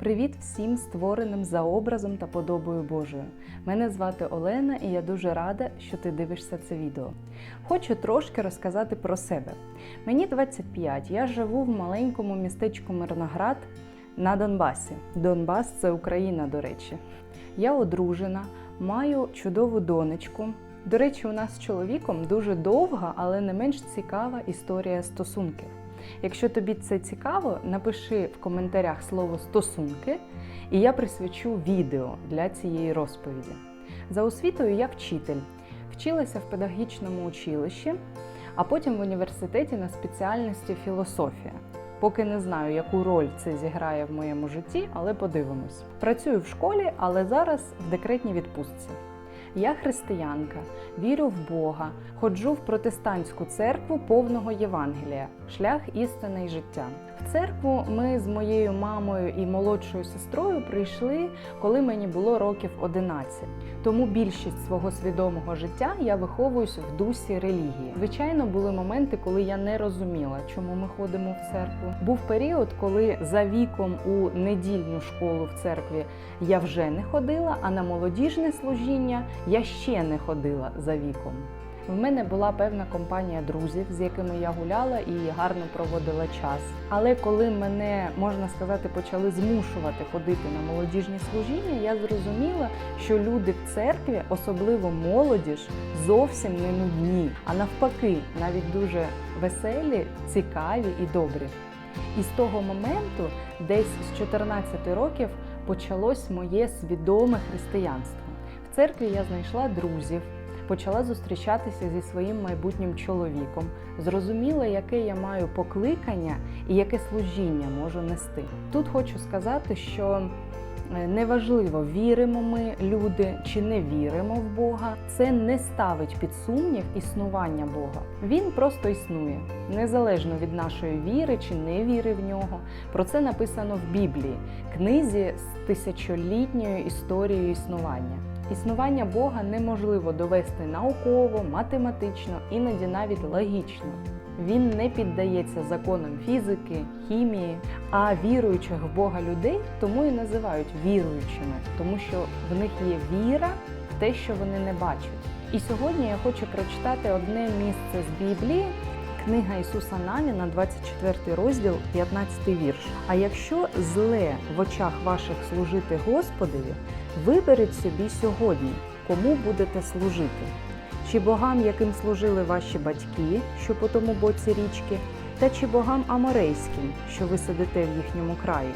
Привіт всім створеним за образом та подобою Божою. Мене звати Олена, і я дуже рада, що ти дивишся це відео. Хочу трошки розказати про себе. Мені 25, я живу в маленькому містечку Мирноград на Донбасі. Донбас це Україна, до речі. Я одружена, маю чудову донечку. До речі, у нас з чоловіком дуже довга, але не менш цікава історія стосунків. Якщо тобі це цікаво, напиши в коментарях слово стосунки, і я присвячу відео для цієї розповіді. За освітою я вчитель, вчилася в педагогічному училищі, а потім в університеті на спеціальності філософія. Поки не знаю, яку роль це зіграє в моєму житті, але подивимось. Працюю в школі, але зараз в декретній відпустці. Я християнка, вірю в Бога, ходжу в протестантську церкву повного Євангелія, шлях істини і життя. В церкву ми з моєю мамою і молодшою сестрою прийшли, коли мені було років 11. Тому більшість свого свідомого життя я виховуюсь в дусі релігії. Звичайно, були моменти, коли я не розуміла, чому ми ходимо в церкву. Був період, коли за віком у недільну школу в церкві я вже не ходила, а на молодіжне служіння я ще не ходила за віком. В мене була певна компанія друзів, з якими я гуляла і гарно проводила час. Але коли мене можна сказати почали змушувати ходити на молодіжні служіння, я зрозуміла, що люди в церкві, особливо молодіж, зовсім не нудні, а навпаки, навіть дуже веселі, цікаві і добрі. І з того моменту, десь з 14 років, почалось моє свідоме християнство. Церкві я знайшла друзів, почала зустрічатися зі своїм майбутнім чоловіком, зрозуміла, яке я маю покликання і яке служіння можу нести. Тут хочу сказати, що е, неважливо, віримо ми люди чи не віримо в Бога, це не ставить під сумнів існування Бога. Він просто існує, незалежно від нашої віри чи не віри в нього. Про це написано в Біблії, книзі з тисячолітньою історією існування. Існування Бога неможливо довести науково, математично, іноді навіть логічно. Він не піддається законам фізики, хімії, а віруючих в Бога людей тому і називають віруючими, тому що в них є віра в те, що вони не бачать. І сьогодні я хочу прочитати одне місце з Біблії. Книга Ісуса Навіна, 24 розділ, 15 вірш. А якщо зле в очах ваших служити Господові, виберіть собі сьогодні, кому будете служити, чи богам, яким служили ваші батьки, що по тому боці річки, та чи богам аморейським, що ви сидите в їхньому краї.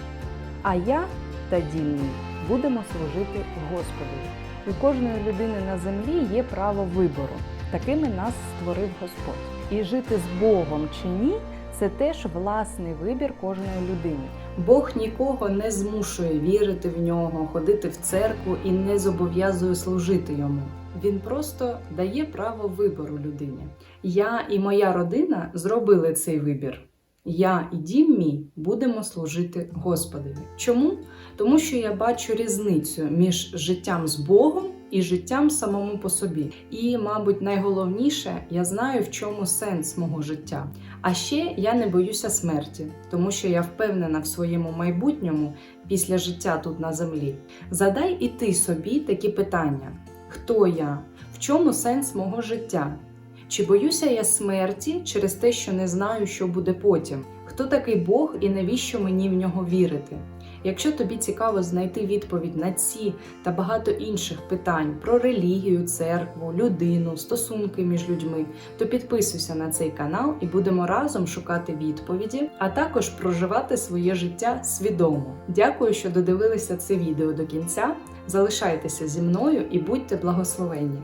А я та дім будемо служити Господові. У кожної людини на землі є право вибору. Такими нас створив Господь. І жити з Богом чи ні, це теж власний вибір кожної людини. Бог нікого не змушує вірити в нього, ходити в церкву і не зобов'язує служити йому. Він просто дає право вибору людині. Я і моя родина зробили цей вибір. Я і дім мій будемо служити Господові. Чому? Тому що я бачу різницю між життям з Богом і життям самому по собі. І, мабуть, найголовніше, я знаю, в чому сенс мого життя. А ще я не боюся смерті, тому що я впевнена в своєму майбутньому після життя тут на землі. Задай і ти собі такі питання: хто я? В чому сенс мого життя? Чи боюся я смерті через те, що не знаю, що буде потім? Хто такий Бог і навіщо мені в нього вірити? Якщо тобі цікаво знайти відповідь на ці та багато інших питань про релігію, церкву, людину, стосунки між людьми, то підписуйся на цей канал і будемо разом шукати відповіді, а також проживати своє життя свідомо. Дякую, що додивилися це відео до кінця. Залишайтеся зі мною і будьте благословенні!